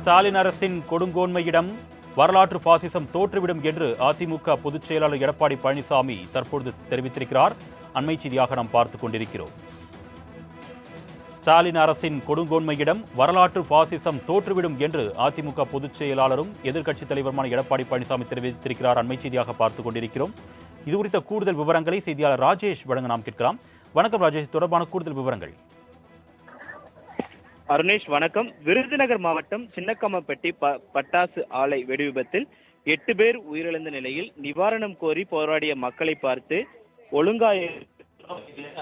ஸ்டாலின் அரசின் கொடுங்கோன்மையிடம் வரலாற்று பாசிசம் தோற்றுவிடும் என்று அதிமுக பொதுச் செயலாளர் எடப்பாடி பழனிசாமி தற்பொழுது தெரிவித்திருக்கிறார். அண்மை செய்தியாக நாம் பார்த்துக் கொண்டிருக்கிறோம். ஸ்டாலின் அரசின் கொடுங்கோன்மையிடம் வரலாற்று பாசிசம் தோற்றுவிடும் என்று அதிமுக பொதுச் செயலாளரும் எதிர்க்கட்சித் தலைவருமான எடப்பாடி பழனிசாமி தெரிவித்திருக்கிறார். அண்மை செய்தியாக பார்த்துக் கொண்டிருக்கிறோம். இது குறித்த கூடுதல் விவரங்களை செய்தியாளர் ராஜேஷ் வழங்க நாம் கேட்கலாம். வணக்கம் ராஜேஷ். தொடர்பான கூடுதல் விவரங்கள். அருணேஷ் வணக்கம். விருதுநகர் மாவட்டம் சின்னக்கம்மப்பட்டி ப பட்டாசு ஆலை வெடிவிபத்தில் எட்டு பேர் உயிரிழந்த நிலையில் நிவாரணம் கோரி போராடிய மக்களை பார்த்து ஒழுங்காய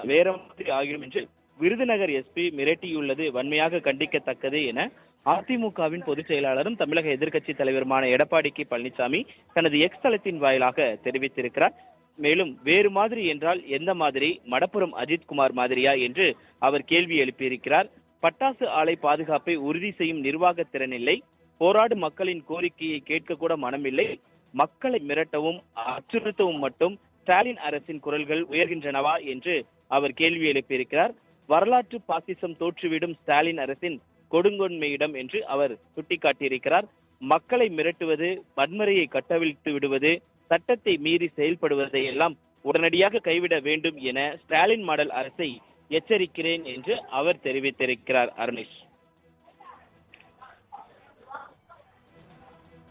வேற மாதிரி ஆகிடும் என்று விருதுநகர் எஸ்பி மிரட்டியுள்ளது. வன்மையாக கண்டிக்கத்தக்கது என அதிமுகவின் பொதுச் செயலாளரும் தமிழக எதிர்க்கட்சி தலைவருமான எடப்பாடி கே. பழனிசாமி தனது எக்ஸ் தளத்தின் வாயிலாக தெரிவித்திருக்கிறார். மேலும் வேறு மாதிரி என்றால் எந்த மாதிரி? மடப்புறம் அஜித்குமார் மாதிரியா? என்று அவர் கேள்வி எழுப்பியிருக்கிறார். பட்டாசு ஆலை பாதுகாப்பை உறுதி செய்யும் நிர்வாக திறன் இல்லை. போராடும் மக்களின் கோரிக்கையை கேட்க கூட மனமில்லை. மக்களை மிரட்டவும் அச்சுறுத்தவும் மட்டும் ஸ்டாலின் அரசின் குரல்கள் உயர்கின்றனவா என்று அவர் கேள்வி எழுப்பியிருக்கிறார். வரலாற்று பாசிசம் தோற்றுவிடும் ஸ்டாலின் அரசின் கொடுங்கொன்மையிடம் என்று அவர் சுட்டிக்காட்டியிருக்கிறார். மக்களை மிரட்டுவது வன்முறையை கட்டவிழ்த்து விடுவது சட்டத்தை மீறி செயல்படுவதை எல்லாம் உடனடியாக கைவிட வேண்டும் என ஸ்டாலின் மாடல் அரசை எச்சரிக்கிறேன் என்று அவர் தெரிவித்திருக்கிறார் அருணேஷ்.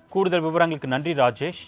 கூடுதல் விவரங்களுக்கு நன்றி ராஜேஷ்.